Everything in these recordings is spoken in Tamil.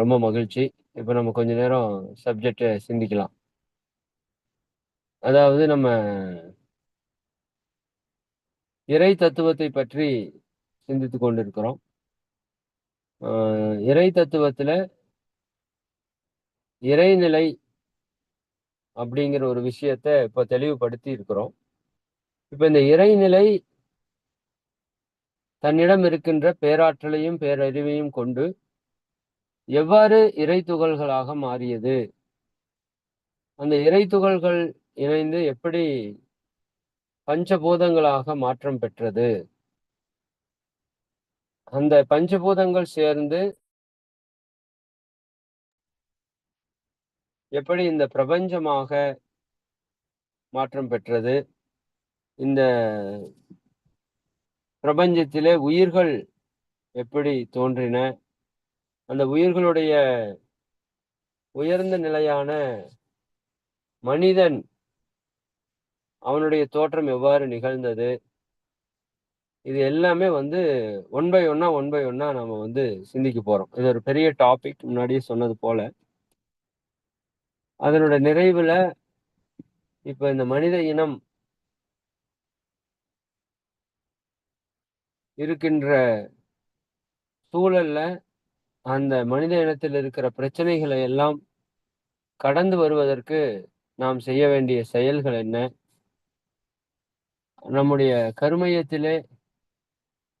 ரொம்ப மகிழ்ச்சி. இப்போ நம்ம கொஞ்ச நேரம் சப்ஜெக்டை சிந்திக்கலாம். அதாவது நம்ம இறை தத்துவத்தை பற்றி சிந்தித்து கொண்டிருக்கிறோம். இறை தத்துவத்துல இறைநிலை அப்படிங்கிற ஒரு விஷயத்த இப்போ தெளிவுபடுத்தி இருக்கிறோம். இப்போ இந்த இறைநிலை தன்னிடம் இருக்கின்ற பேராற்றலையும் பேரறிவையும் கொண்டு எவ்வாறு இறை துகள்களாக மாறியது? அந்த இறை துகள்கள் இணைந்து எப்படி பஞ்சபூதங்களாக மாற்றம் பெற்றது? அந்த பஞ்சபூதங்கள் சேர்ந்து எப்படி இந்த பிரபஞ்சமாக மாற்றம் பெற்றது? இந்த பிரபஞ்சத்திலே உயிர்கள் எப்படி தோன்றின? அந்த உயிர்களுடைய உயர்ந்த நிலையான மனிதன் அவனுடைய தோற்றம் எவ்வாறு நிகழ்ந்தது? இது எல்லாமே வந்து ஒன் பை ஒன்னா ஒன் பை ஒன்னா நம்ம வந்து சிந்திக்க போறோம். இது ஒரு பெரிய டாபிக் முன்னாடியே சொன்னது போல. அதனோட நிறைவுல இப்ப இந்த மனித இனம் இருக்கின்ற சூழல்ல அந்த மனித இனத்தில் இருக்கிற பிரச்சனைகளை எல்லாம் கடந்து வருவதற்கு நாம் செய்ய வேண்டிய செயல்கள் என்ன? நம்முடைய கருமையத்திலே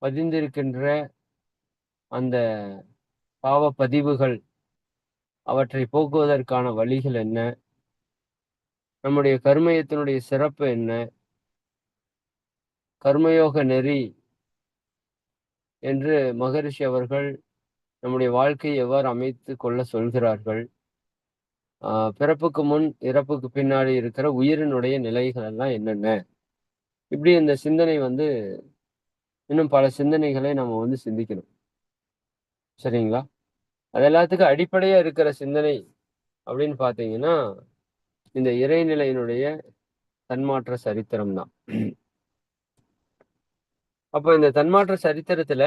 பதிந்திருக்கின்ற அந்த பாவ பதிவுகள் அவற்றை போக்குவதற்கான வழிகள் என்ன? நம்முடைய கருமையத்தினுடைய சிறப்பு என்ன? கர்மயோக நெறி என்று மகரிஷி அவர்கள் நம்முடைய வாழ்க்கையை எவ்வாறு அமைத்து கொள்ள சொல்கிறார்கள்? ஆஹ் பிறப்புக்கு முன் இறப்புக்கு பின்னாடி இருக்கிற உயிரினுடைய நிலைகள் எல்லாம் என்னென்ன? இப்படி இந்த சிந்தனை வந்து இன்னும் பல சிந்தனைகளை நம்ம வந்து சிந்திக்கணும். சரிங்களா? அது எல்லாத்துக்கும் அடிப்படையா இருக்கிற சிந்தனை அப்படின்னு பார்த்தீங்கன்னா இந்த இறைநிலையினுடைய தன்மாற்ற சரித்திரம் தான். அப்போ இந்த தன்மாற்ற சரித்திரத்துல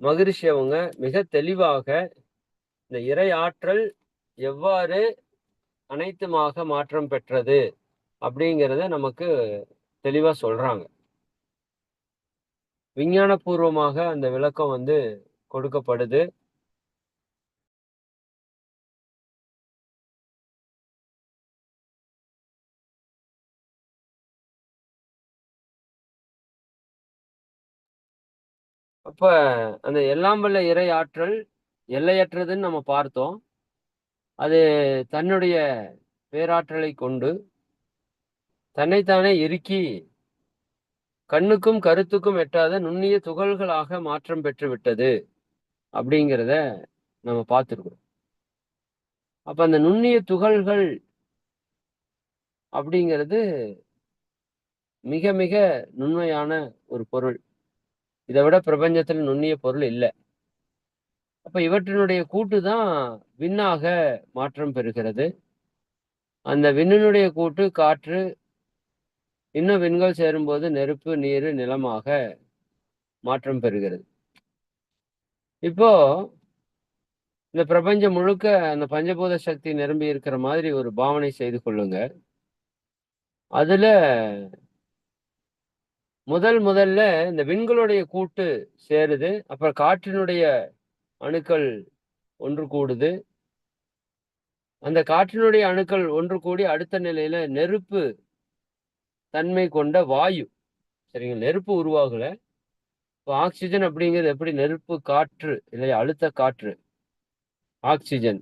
மகிழ்ச்சி அவங்க மிக தெளிவாக இந்த இறை ஆற்றல் எவ்வாறு அனைத்துமாக மாற்றம் பெற்றது அப்படிங்கிறத நமக்கு தெளிவா சொல்றாங்க. விஞ்ஞானபூர்வமாக அந்த விளக்கம் வந்து கொடுக்கப்படுது. அப்ப அந்த எல்லாம் வல்ல இறை ஆற்றல் எல்லையற்றதுன்னு நம்ம பார்த்தோம். அது தன்னுடைய பேராற்றலை கொண்டு தன்னைத்தானே இறுக்கி கண்ணுக்கும் கருத்துக்கும் எட்டாத நுண்ணிய துகள்களாக மாற்றம் பெற்று விட்டது அப்படிங்கிறத நம்ம பார்த்துருக்கோம் அப்ப அந்த நுண்ணிய துகள்கள் அப்படிங்கிறது மிக மிக நுண்மையான ஒரு பொருள். இதை விட பிரபஞ்சத்தில் நுண்ணிய பொருள் இல்லை. அப்ப இவற்றினுடைய கூட்டு தான் விண்ணாக மாற்றம் பெறுகிறது. அந்த விண்ணினுடைய கூட்டு காற்று இன்னும் விண்கள் சேரும்போது நெருப்பு நீர் நிலமாக மாற்றம் பெறுகிறது. இப்போ இந்த பிரபஞ்சம் முழுக்க அந்த பஞ்சபூத சக்தி நிரம்பி இருக்கிற மாதிரி ஒரு பாவனை செய்து கொள்ளுங்க. அதுல முதல் முதல்ல இந்த விண்களுடைய கூட்டு சேருது அப்புறம் காற்றினுடைய அணுக்கள் ஒன்று கூடுது. அந்த காற்றினுடைய அணுக்கள் ஒன்று கூடி அடுத்த நிலையில நெருப்பு தன்மை கொண்ட வாயு. சரிங்க நெருப்பு உருவாகல. இப்போ ஆக்சிஜன் அப்படிங்கிறது எப்படி? நெருப்பு காற்று இல்லையா? அழுத்த காற்று. ஆக்சிஜன்.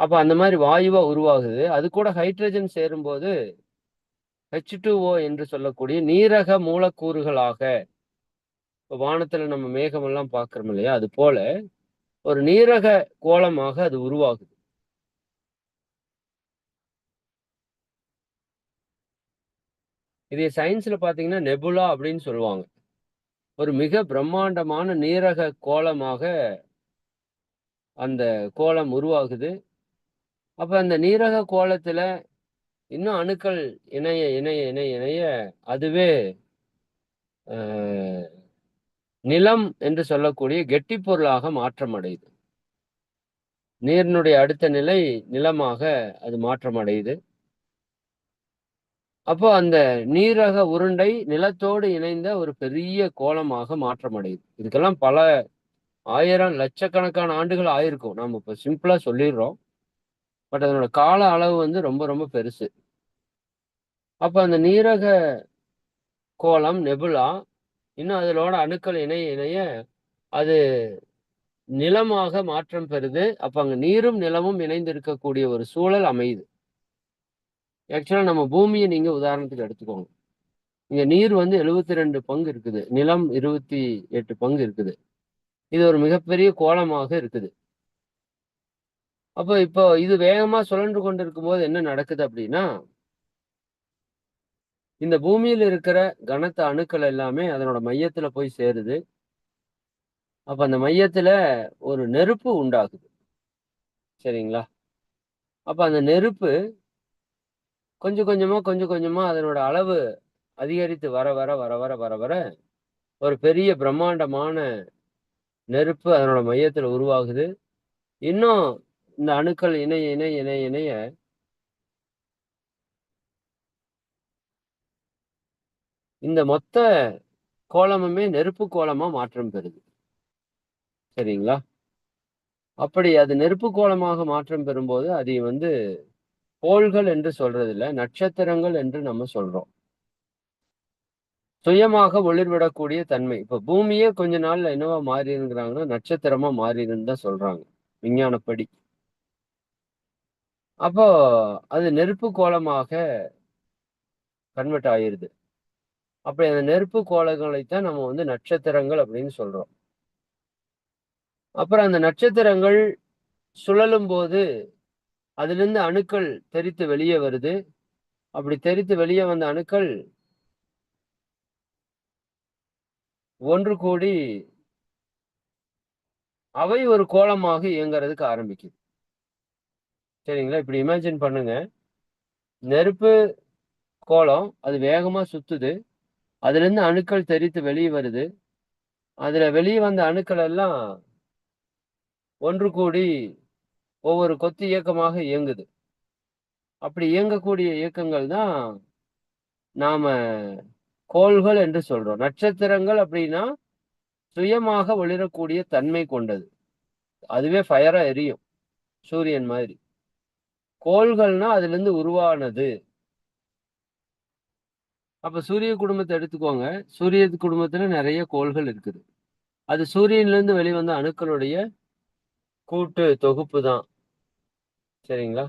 அப்போ அந்த மாதிரி வாயுவா உருவாகுது. அது கூட ஹைட்ரஜன் சேரும்போது ஹெச் ஓ என்று சொல்லக்கூடிய நீரக மூலக்கூறுகளாக இப்போ வானத்துல நம்ம மேகமெல்லாம் பார்க்குறோம் இல்லையா? அது போல ஒரு நீரக கோலமாக அது உருவாகுது. இதே சயின்ஸ்ல பாத்தீங்கன்னா நெபுலா அப்படின்னு சொல்லுவாங்க. ஒரு மிக பிரம்மாண்டமான நீரக கோலமாக அந்த கோலம் உருவாகுது. அப்ப அந்த நீரக கோலத்துல இன்னும் அணுக்கள் இணைய இணைய இணைய இணைய அதுவே நிலம் என்று சொல்லக்கூடிய கெட்டி பொருளாக மாற்றம் அடையுது நீரினுடைய அடுத்த நிலை நிலமாக அது மாற்றம் அடையுது அப்போ அந்த நீரக உருண்டை நிலத்தோடு இணைந்த ஒரு பெரிய கோலமாக மாற்றம் அடையுது இதுக்கெல்லாம் பல ஆயிரம் லட்சக்கணக்கான ஆண்டுகள் ஆயிருக்கும். நாம் இப்போ சிம்பிளா சொல்லிடுறோம். பட் அதனோட கால அளவு வந்து ரொம்ப ரொம்ப பெருசு. அப்ப அந்த நீரக கோலம் நெபுலா இன்னும் அதனோட அணுக்கள் இணைய இணைய அது நிலமாக மாற்றம் பெறுது. அப்ப அங்க நீரும் நிலமும் இணைந்து இருக்கக்கூடிய ஒரு சூழல் அமையுது. ஆக்சுவலா நம்ம பூமியை நீங்க உதாரணத்துக்கு எடுத்துக்கோங்க. இங்க நீர் வந்து எழுபத்தி ரெண்டு பங்கு இருக்குது. நிலம் இருபத்தி எட்டு பங்கு இருக்குது. இது ஒரு மிகப்பெரிய கோலமாக இருக்குது. அப்போ இப்போ இது வேகமா சுழன்று கொண்டிருக்கும் போது என்ன நடக்குது அப்படின்னா இந்த பூமியில் இருக்கிற கனத்த அணுக்கள் எல்லாமே அதனோட மையத்துல போய் சேருது. அப்ப அந்த மையத்துல ஒரு நெருப்பு உண்டாகுது. சரிங்களா? அப்ப அந்த நெருப்பு கொஞ்சம் கொஞ்சமா கொஞ்சம் கொஞ்சமா அதனோட அளவு அதிகரித்து வர வர வர வர வர வர ஒரு பெரிய பிரம்மாண்டமான நெருப்பு அதனோட மையத்துல உருவாகுது. இன்னும் இந்த அணுக்கள் இணைய இணைய இணைய இணைய இந்த மொத்த கோலமுமே நெருப்பு கோலமா மாற்றம் பெறுது. சரிங்களா? அப்படி அது நெருப்பு கோலமாக மாற்றம் பெறும்போது அதை வந்து கோள்கள் என்று சொல்றது இல்ல நட்சத்திரங்கள் என்று நம்ம சொல்றோம். சுயமாக ஒளிர்விடக்கூடிய தன்மை. இப்ப பூமியே கொஞ்ச நாள்ல என்னவா மாறிருங்கிறாங்கன்னா நட்சத்திரமா மாறிடுன்னு தான் சொல்றாங்க. விஞ்ஞானப்படி. அப்போ அது நெருப்பு கோலமாக கன்வெர்ட் ஆயிருது. அப்படி அந்த நெருப்பு கோலங்களைத்தான் நம்ம வந்து நட்சத்திரங்கள் அப்படின்னு சொல்றோம். அப்புறம் அந்த நட்சத்திரங்கள் சுழலும் போது அதிலிருந்து அணுக்கள் தெரித்து வெளியே வருது. அப்படி தெரித்து வெளியே வந்த அணுக்கள் ஒன்று கூடி அவை ஒரு கோலமாக இயங்குறதுக்கு ஆரம்பிக்குது. சரிங்களா? இப்படி இமேஜின் பண்ணுங்க. நெருப்பு கோலம் அது வேகமா சுத்துது. அதுல இருந்து அணுக்கள் தெரித்து வெளியே வருது. அதுல வெளியே வந்த அணுக்கள் எல்லாம் ஒன்று கூடி ஒவ்வொரு கொத்து இயக்கமாக இயங்குது. அப்படி இயங்கக்கூடிய இயக்கங்கள் தான் நாம கோள்கள் என்று சொல்றோம். நட்சத்திரங்கள் அப்படின்னா சுயமாக ஒளிரக்கூடிய தன்மை கொண்டது. அதுவே ஃபயரா எரியும். சூரியன் மாதிரி. கோள்கள்னா அதுல இருந்து உருவானது. அப்ப சூரிய குடும்பத்தை எடுத்துக்கோங்க. சூரிய குடும்பத்துல நிறைய கோள்கள் இருக்குது. அது சூரியன்ல இருந்து வெளிவந்த அணுக்களுடைய கூட்டு தொகுப்பு தான். சரிங்களா?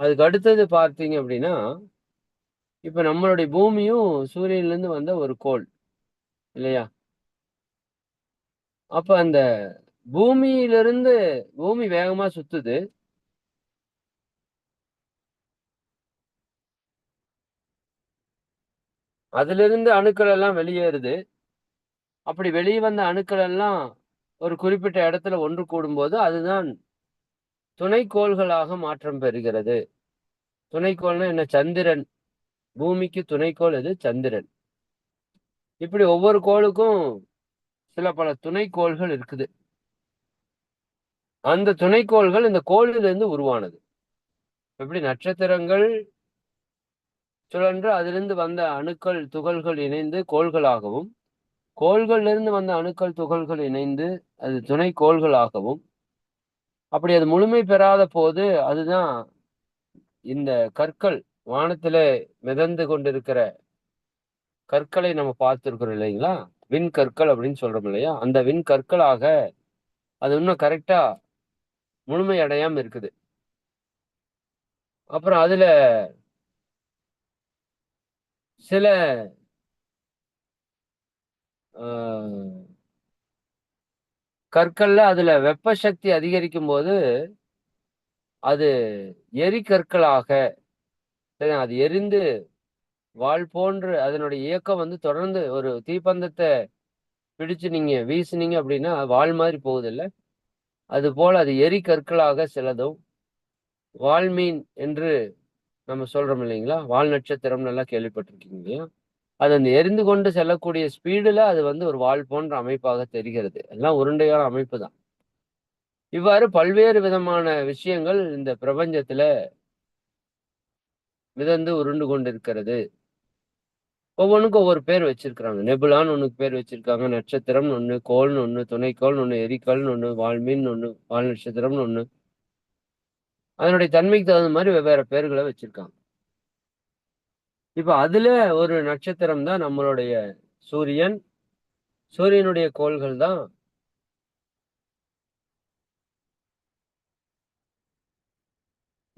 அதுக்கு அடுத்தது பார்த்தீங்க அப்படின்னா இப்ப நம்மளுடைய பூமியும் சூரியன்ல இருந்து வந்த ஒரு கோள் இல்லையா? அப்ப அந்த பூமியிலிருந்து பூமி வேகமா சுத்துது. அதிலிருந்து அணுக்கள் எல்லாம் வெளியேறுது. அப்படி வெளியே வந்த அணுக்கள் எல்லாம் ஒரு குறிப்பிட்ட இடத்துல ஒன்று கூடும்போது அதுதான் துணைக்கோள்களாக மாற்றம் பெறுகிறது. துணைக்கோள்னா என்ன? சந்திரன். பூமிக்கு துணைக்கோள் இது சந்திரன். இப்படி ஒவ்வொரு கோளுக்கும் சில பல துணைக்கோள்கள் இருக்குது. அந்த துணைக்கோள்கள் இந்த கோளிலிருந்து உருவானது. எப்படி நட்சத்திரங்கள் சுழன்று அதிலிருந்து வந்த அணுக்கள் துகள்கள் இணைந்து கோள்களாகவும் கோள்களிலிருந்து வந்த அணுக்கள் துகள்கள் இணைந்து அது துணை கோள்களாகவும் அப்படி அது முழுமை பெறாத போது அதுதான் இந்த கற்கள் வானத்துல மிதந்து கொண்டிருக்கிற கற்களை நம்ம பார்த்துருக்கிறோம் இல்லைங்களா? விண் கற்கள் அப்படின்னு சொல்றோம் இல்லையா? அந்த விண் கற்களாக அது இன்னும் கரெக்டா முழுமை அடையாம இருக்குது. அப்புறம் அதுல சில கற்கள்ல அதுல வெப்ப சக்தி அதிகரிக்கும் போது அது எரிகற்களாக அது எரிந்து வாழ் போன்று அதனுடைய இயக்கம் வந்து தொடர்ந்து ஒரு தீப்பந்தத்தை பிடிச்சு நீங்க வீசுனீங்க அப்படின்னா வாழ் மாதிரி போகுது இல்லை அது போல அது எரி கற்களாக சிலதும் வால்மீன் என்று நம்ம சொல்றோம் இல்லைங்களா? வால் நட்சத்திரம் நல்லா கேள்விப்பட்டிருக்கீங்க. இல்லையா அது அந்த எரிந்து கொண்டு செல்லக்கூடிய ஸ்பீடுல அது வந்து ஒரு வால் போன்ற அமைப்பாக தெரிகிறது. எல்லாம் உருண்டையான அமைப்பு தான். இவ்வாறு பல்வேறு விதமான விஷயங்கள் இந்த பிரபஞ்சத்துல மிதந்து உருண்டு கொண்டிருக்கிறது. ஒவ்வொன்றுக்கும் ஒவ்வொரு பேர் வச்சிருக்கிறாங்க. நெபுலான்னு ஒண்ணுக்கு பேர் வச்சிருக்காங்க. நட்சத்திரம்னு ஒண்ணு கோள்னு ஒண்ணு துணைக்கோள்னு ஒண்ணு எரிக்கல்னு ஒண்ணு வால்மீன் ஒண்ணு வால் நட்சத்திரம்னு ஒண்ணு அதனுடைய தன்மைக்கு தகுந்த மாதிரி வெவ்வேறு பேர்களை வச்சிருக்காங்க. இப்போ அதுல ஒரு நட்சத்திரம் தான் நம்மளுடைய சூரியன். சூரியனுடைய கோள்கள் தான்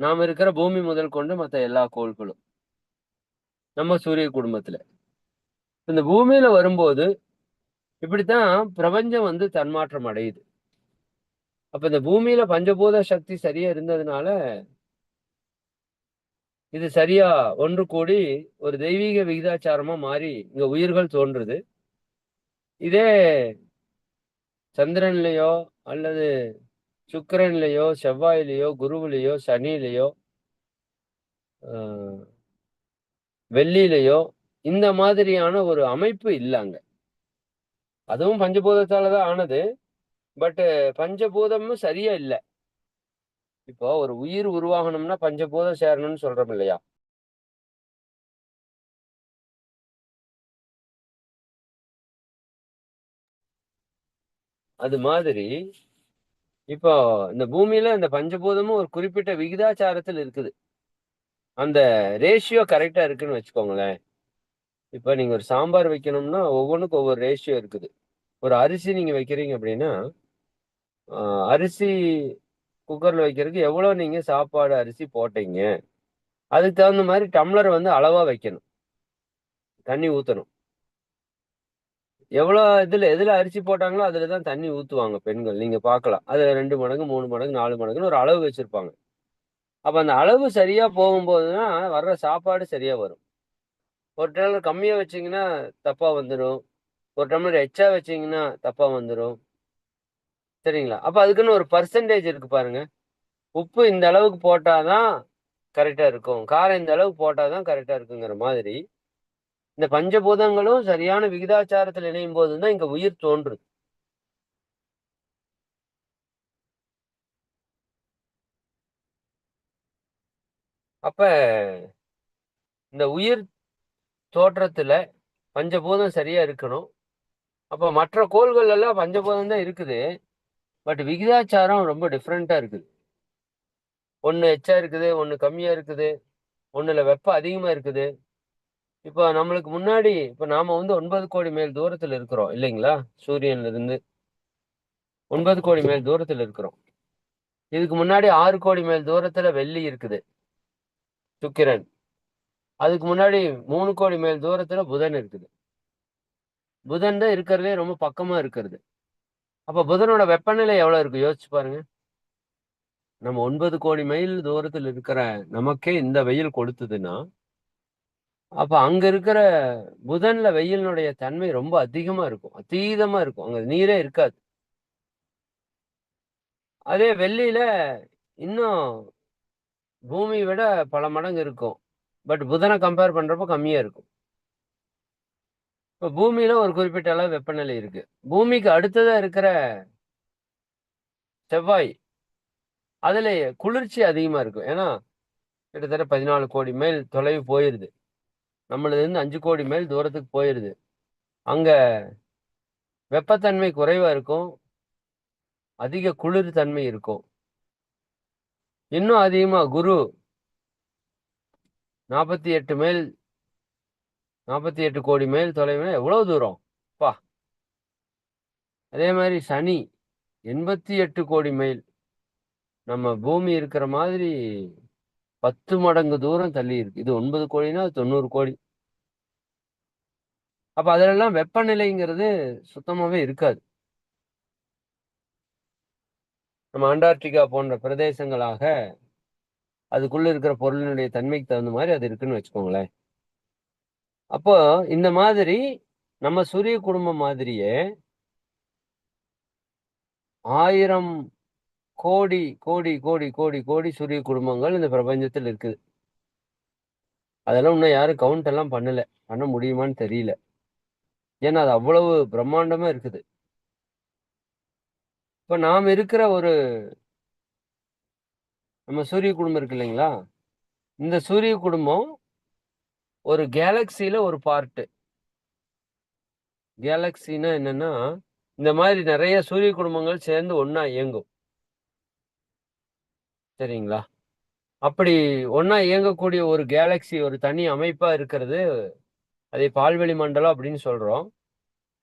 நாம் இருக்கிற பூமி முதல் கொண்டு மற்ற எல்லா கோள்களும். நம்ம சூரிய குடும்பத்துல. இந்த பூமியில வரும்போது இப்படித்தான் பிரபஞ்சம் வந்து தன்மாற்றம் அடையுது. அப்ப இந்த பூமியில பஞ்சபூத சக்தி சரியா இருந்ததுனால இது சரியா ஒன்று கூடி ஒரு தெய்வீக விகிதாச்சாரமா மாறி இங்க உயிர்கள் தோன்றுது. இதே சந்திரன்லயோ அல்லது சுக்கரன்லயோ செவ்வாயிலையோ குருவிலையோ சனிலையோ ஆஹ், வெள்ளியிலையோ இந்த மாதிரியான ஒரு அமைப்பு இல்லைங்க. அதுவும் பஞ்சபூதத்தால தான் ஆனது. பட்டு பஞ்சபூதமும் சரியா இல்லை. இப்போ ஒரு உயிர் உருவாகணும்னா பஞ்சபூதம் சேரணும்னு சொல்றோம் இல்லையா? அது மாதிரி இப்போ இந்த பூமியில இந்த பஞ்சபூதமும் ஒரு குறிப்பிட்ட விகிதாச்சாரத்தில் இருக்குது. அந்த ரேஷியோ கரெக்டா இருக்குன்னு வச்சுக்கோங்களேன். இப்போ நீங்க ஒரு சாம்பார் வைக்கணும்னா ஒவ்வொன்றுக்கும் ஒவ்வொரு ரேஷியோ இருக்குது. ஒரு அரிசி நீங்க வைக்கிறீங்க அப்படின்னா அரிசி குக்கரில் வைக்கிறதுக்கு எவ்வளோ நீங்கள் சாப்பாடு அரிசி போட்டீங்க? அதுக்கு தகுந்த மாதிரி டம்ளர் வந்து அளவாக வைக்கணும். தண்ணி ஊற்றணும் எவ்வளோ இதில் எதில் அரிசி போட்டாங்களோ அதில் தான் தண்ணி ஊற்றுவாங்க பெண்கள். நீங்கள் பார்க்கலாம். அதில் ரெண்டு மடங்கு மூணு மடங்கு நாலு மடங்குன்னு ஒரு அளவு வச்சுருப்பாங்க. அப்போ அந்த அளவு சரியாக போகும்போது தான் வர்ற சாப்பாடு சரியாக வரும். ஒரு டம்ளர் கம்மியாக வச்சிங்கன்னா தப்பாக வந்துடும் ஒரு டம்ளர் எச்சா வச்சிங்கன்னா தப்பாக வந்துடும் சரிங்களா? அப்ப அதுக்குன்னு ஒரு பர்சன்டேஜ் இருக்கு பாருங்க. உப்பு இந்த அளவுக்கு போட்டாதான் கரெக்டா இருக்கும். காரம் இந்த அளவுக்கு போட்டாதான் கரெக்டா இருக்குங்கிற மாதிரி. இந்த பஞ்சபூதங்களும் சரியான விகிதாச்சாரத்தில் இணையும் போதுதான் இங்க உயிர் தோன்றுது அப்ப இந்த உயிர் தோற்றத்துல பஞ்சபூதம் சரியா இருக்கணும். அப்ப மற்ற கோள்கள் எல்லாம் பஞ்சபூதம் தான் இருக்குது. பட் விகிதாச்சாரம் ரொம்ப டிஃப்ரெண்ட்டாக இருக்குது ஒன்று எச்சா இருக்குது ஒன்று கம்மியாக இருக்குது ஒன்றில் வெப்பம் அதிகமாக இருக்குது. இப்போ நம்மளுக்கு முன்னாடி இப்போ நாம் வந்து ஒன்பது கோடி மேல் தூரத்தில் இருக்கிறோம் இல்லைங்களா? சூரியன்லேருந்து ஒன்பது கோடி மேல் தூரத்தில் இருக்கிறோம். இதுக்கு முன்னாடி ஆறு கோடி மேல் தூரத்தில் வெள்ளி இருக்குது. சுக்கிரன். அதுக்கு முன்னாடி மூணு கோடி மேல் தூரத்தில் புதன் இருக்குது. புதன் தான் இருக்கிறதே ரொம்ப பக்கமாக இருக்கிறது. அப்ப புதனோட வெப்பநிலை எவ்வளவு இருக்கு? யோசிச்சு பாருங்க. நம்ம ஒன்பது கோடி மைல் தூரத்துல இருக்கிற நமக்கே இந்த வெயில் கொடுத்ததுன்னா அப்ப அங்க இருக்கிற புதன்ல வெயிலினுடைய தன்மை ரொம்ப அதிகமா இருக்கும். அதீதமா இருக்கும். அங்க நீரே இருக்காது. அதே வெள்ளியில இன்னும் பூமியை விட பல மடங்கு இருக்கும். பட் புதனை கம்பேர் பண்றப்போ கம்மியா இருக்கும். இப்போ பூமியில ஒரு குறிப்பிட்ட அளவு வெப்பநிலை இருக்கு. பூமிக்கு அடுத்ததா இருக்கிற செவ்வாய் அதுல குளிர்ச்சி அதிகமா இருக்கும். ஏன்னா கிட்டத்தட்ட பதினாலு கோடி மைல் தொலைவு போயிருது. நம்மளது இருந்து அஞ்சு கோடி மைல் தூரத்துக்கு போயிருது. அங்க வெப்பத்தன்மை குறைவா இருக்கும். அதிக குளிர் தன்மை இருக்கும். இன்னும் அதிகமா குரு நாற்பத்தி எட்டு மைல் நாற்பத்தி எட்டு கோடி மைல் தொலைவில் எவ்வளவு தூரம்? பா. அதே மாதிரி சனி எண்பத்தி எட்டு கோடி மைல். நம்ம பூமி இருக்கிற மாதிரி பத்து மடங்கு தூரம் தள்ளி இருக்கு. இது ஒன்பது கோடினா அது தொண்ணூறு கோடி. அப்ப அதுலெல்லாம் வெப்பநிலைங்கிறது சுத்தமாவே இருக்காது. நம்ம அண்டார்டிகா போன்ற பிரதேசங்களாக அதுக்குள்ள இருக்கிற பொருளினுடைய தன்மைக்கு தகுந்த மாதிரி அது இருக்குன்னு வச்சுக்கோங்களேன். அப்போ இந்த மாதிரி நம்ம சூரிய குடும்பம் மாதிரியே ஆயிரம் கோடி கோடி கோடி கோடி கோடி சூரிய குடும்பங்கள் இந்த பிரபஞ்சத்தில் இருக்குது. அதெல்லாம் இன்னும் யாரும் கவுண்ட் எல்லாம் பண்ணல. பண்ண முடியுமான்னு தெரியல. ஏன்னா அது அவ்வளவு பிரம்மாண்டமா இருக்குது. இப்ப நாம் இருக்கிற ஒரு நம்ம சூரிய குடும்பம் இருக்கு இல்லைங்களா? இந்த சூரிய குடும்பம் ஒரு கேலக்சியில ஒரு பார்ட்டு கேலக்சின்னா என்னன்னா இந்த மாதிரி நிறைய சூரிய குடும்பங்கள் சேர்ந்து ஒன்னா இயங்கும். சரிங்களா? அப்படி ஒன்னா இயங்கக்கூடிய ஒரு கேலக்சி ஒரு தனி அமைப்பா இருக்கிறது அதை பால்வெளி மண்டலம் அப்படின்னு சொல்றோம்.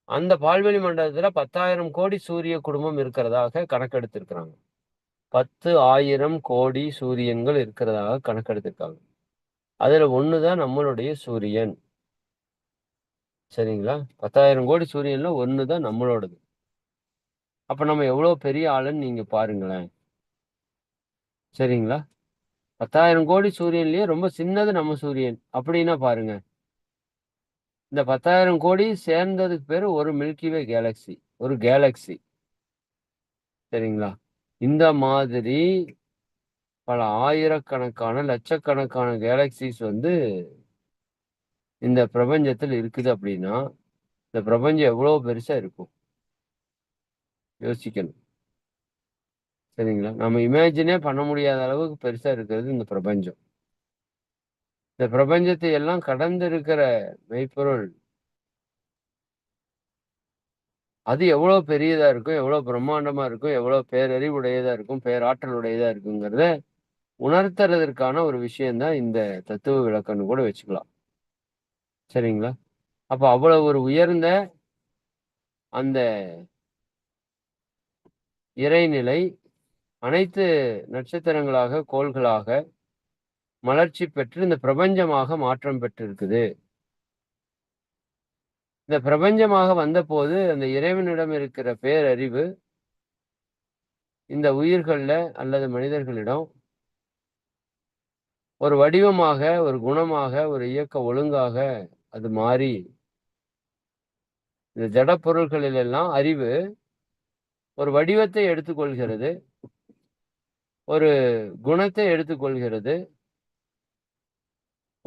அந்த பால்வெளி மண்டலத்துல பத்தாயிரம் கோடி சூரிய குடும்பம் இருக்கிறதாக கணக்கெடுத்திருக்கிறாங்க. பத்து ஆயிரம் கோடி சூரியன்கள் இருக்கிறதாக கணக்கெடுத்திருக்காங்க. அதுல ஒண்ணுதான் நம்மளுடைய சூரியன். சரிங்களா? பத்தாயிரம் கோடி சூரியன்ல ஒண்ணுதான் நம்மளோடது. அப்ப நம்ம எவ்வளவு பெரிய ஆளுன்னு நீங்க பாருங்களேன். சரிங்களா? பத்தாயிரம் கோடி சூரியன்லயே ரொம்ப சின்னது நம்ம சூரியன். அப்படின்னா பாருங்க. இந்த பத்தாயிரம் கோடி சேர்ந்ததுக்கு பேர் ஒரு மில்கிவே கேலக்சி ஒரு கேலக்சி சரிங்களா? இந்த மாதிரி பல ஆயிரக்கணக்கான லட்சக்கணக்கான கேலக்சிஸ் வந்து இந்த பிரபஞ்சத்தில் இருக்குது அப்படின்னா இந்த பிரபஞ்சம் எவ்வளோ பெருசாக இருக்கும்? யோசிக்கணும். சரிங்களா? நம்ம இமேஜினே பண்ண முடியாத அளவுக்கு பெருசாக இருக்கிறது இந்த பிரபஞ்சம். இந்த பிரபஞ்சத்தை எல்லாம் கடந்து இருக்கிற மெய்ப்பொருள் அது எவ்வளோ பெரியதாக இருக்கும் எவ்வளோ பிரம்மாண்டமாக இருக்கும் எவ்வளோ பேரறிவுடையதாக இருக்கும் பேராற்றல் உடையதா இருக்குங்கிறத உணர்த்துறதற்கான ஒரு விஷயம்தான் இந்த தத்துவ விளக்கம்னு கூட வச்சுக்கலாம். சரிங்களா? அப்போ அவ்வளவு ஒரு உயர்ந்த அந்த இறைநிலை அனைத்து நட்சத்திரங்களாக கோள்களாக மலர்ச்சி பெற்று இந்த பிரபஞ்சமாக மாற்றம் பெற்றிருக்குது. இந்த பிரபஞ்சமாக வந்தபோது அந்த இறைவனிடம் இருக்கிற பேரறிவு இந்த உயிர்களில் அல்லது மனிதர்களிடம் ஒரு வடிவமாக ஒரு குணமாக ஒரு இயக்க ஒழுங்காக அது மாறி இந்த ஜட பொருள்களில் எல்லாம் அறிவு ஒரு வடிவத்தை எடுத்துக்கொள்கிறது ஒரு குணத்தை எடுத்துக்கொள்கிறது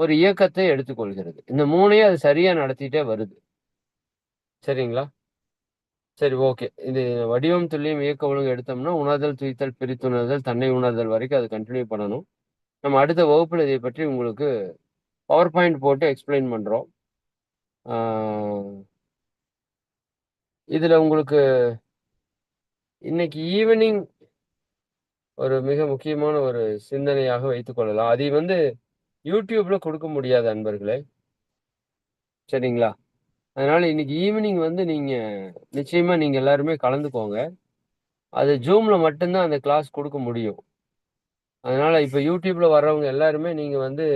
ஒரு இயக்கத்தை எடுத்துக்கொள்கிறது. இந்த மூணையும் அது சரியா நடத்திட்டே வருது. சரிங்களா? சரி ஓகே. இது வடிவம் துல்லியம் இயக்க ஒழுங்கு எடுத்தோம்னா உணர்தல் துய்த்தல் பிரித்துணர்தல் தன்னை உணர்தல் வரைக்கும் அது கண்டினியூ பண்ணணும். நம்ம அடுத்த வகுப்பில் இதை பற்றி உங்களுக்கு பவர் பாயிண்ட் போட்டு எக்ஸ்பிளைன் பண்ணுறோம் இதில் உங்களுக்கு இன்னைக்கு ஈவினிங் ஒரு மிக முக்கியமான ஒரு சிந்தனையாக வைத்துக்கொள்ளலாம் அதை வந்து யூடியூப்ல கொடுக்க முடியாது அன்பர்களே. சரிங்களா? அதனால இன்னைக்கு ஈவினிங் வந்து நீங்க நிச்சயமா நீங்க எல்லாருமே கலந்துக்கோங்க. அது ஜூம்ல மட்டும்தான் அந்த கிளாஸ் கொடுக்க முடியும். அதனால இப்ப யூடியூப்ல வர்றவங்க எல்லாருமே நீங்க வந்து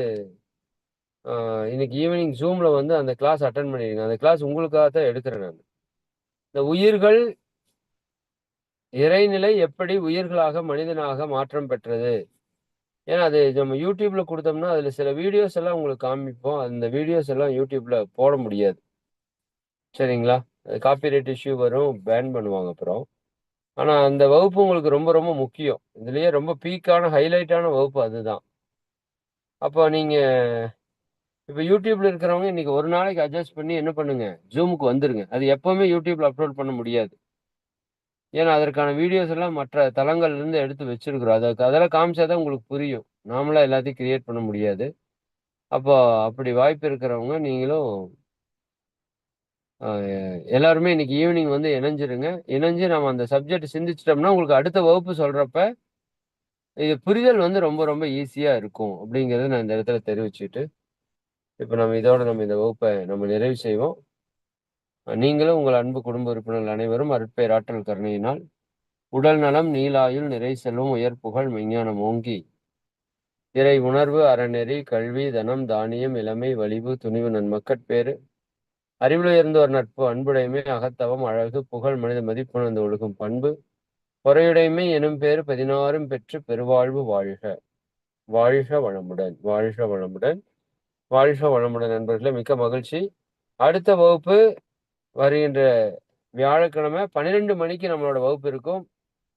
இன்னைக்கு ஈவினிங் ஜூம்ல வந்து அந்த கிளாஸ் அட்டன் பண்ணிடுங்க. அந்த கிளாஸ் உங்களுக்காக தான் எடுக்கிறேன் நான். இந்த உயிர்கள் இறைநிலை எப்படி உயிர்களாக மனிதனாக மாற்றம் பெற்றது? ஏன்னா அது நம்ம யூடியூப்ல கொடுத்தோம்னா அதுல சில வீடியோஸ் எல்லாம் உங்களுக்கு காமிப்போம். அந்த வீடியோஸ் எல்லாம் யூடியூப்ல போட முடியாது. சரிங்களா? அது காப்பிரைட் இஷ்யூ வரும் பேன் பண்ணுவாங்க அப்புறம். ஆனா அந்த வகுப்பு உங்களுக்கு ரொம்ப ரொம்ப முக்கியம். இதுலயே ரொம்ப பீக்கான ஹைலைட்டான வகுப்பு அதுதான். அப்போ நீங்க இப்போ யூடியூப்ல இருக்கிறவங்க இன்னைக்கு ஒரு நாளைக்கு அட்ஜஸ்ட் பண்ணி என்ன பண்ணுங்க? ஜூமுக்கு வந்துருங்க. அது எப்பவுமே யூடியூப்ல அப்லோட் பண்ண முடியாது. ஏன்னா அதற்கான வீடியோஸ் எல்லாம் மற்ற தளங்கள்ல இருந்து எடுத்து வச்சிருக்கிறோம். அதுக்கு அதெல்லாம் காமிச்சாதான் உங்களுக்கு புரியும். நாமளா எல்லாத்தையும் கிரியேட் பண்ண முடியாது. அப்போ அப்படி வாய்ப்பு இருக்கிறவங்க நீங்களும் எல்லாருமே இன்னைக்கு ஈவினிங் வந்து இணைஞ்சிருங்க. இணைஞ்சு நம்ம அந்த சப்ஜெக்ட் சிந்திச்சிட்டோம்னா உங்களுக்கு அடுத்த வகுப்பு சொல்றப்ப இது புரிதல் வந்து ரொம்ப ரொம்ப ஈஸியா இருக்கும் அப்படிங்கிறத நான் இந்த இடத்துல தெரிவிச்சுட்டு இப்போ நம்ம இதோட நம்ம இந்த வகுப்பை நம்ம நிறைவு செய்வோம். நீங்களும் உங்கள் அன்பு குடும்ப உறுப்பினர்கள் அனைவரும் அற்பெயர் ஆற்றல் கருணையினால் உடல் நலம் நீலாயுள் நிறை செல்வம் உயர் புகழ் விஞ்ஞானம் ஓங்கி இறை உணர்வு அறநெறி கல்வி தனம் தானியம் இளமை வலிவு துணிவு நன்மக்கட்பேறு அறிவுல ஒரு நட்பு அன்புடைமை அகத்தவம் அழகு புகழ் மனித மதிப்புணர்ந்து ஒழுகும் பண்பு பொறையுடைமை எனும் பேர் பதினாறும் பெற்று பெருவாழ்வு வாழ்க. வாழ்க வளமுடன் வாழ்க வளமுடன் வாழ்க வளமுடன் நண்பர்களே மிக்க மகிழ்ச்சி. அடுத்த வகுப்பு வருகின்ற வியாழக்கிழமை பன்னிரெண்டு மணிக்கு நம்மளோட வகுப்பு இருக்கும்.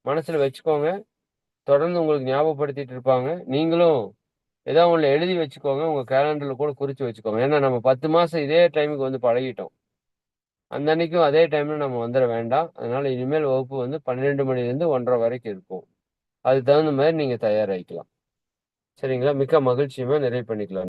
மனசுல வச்சுக்கோங்க. தொடர்ந்து உங்களுக்கு ஞாபகப்படுத்திட்டு இருப்பாங்க. நீங்களும் ஏதோ ஒன்று எழுதி வச்சுக்கோங்க உங்கள் கேலண்டரில் கூட குறித்து வச்சுக்கோங்க. ஏன்னா நம்ம பத்து மாதம் இதே டைமுக்கு வந்து பழகிட்டோம். அந்த அன்னைக்கும் அதே டைமில் நம்ம வந்துட வேண்டாம். அதனால் இனிமேல் வகுப்பு வந்து பன்னிரெண்டு மணிலேருந்து ஒன்றரை வரைக்கும் இருக்கும். அதுக்கு தகுந்த மாதிரி நீங்கள் தயாராகிக்கலாம். சரிங்களா? மிக்க மகிழ்ச்சியுமே? நிறைவு பண்ணிக்கலாம்.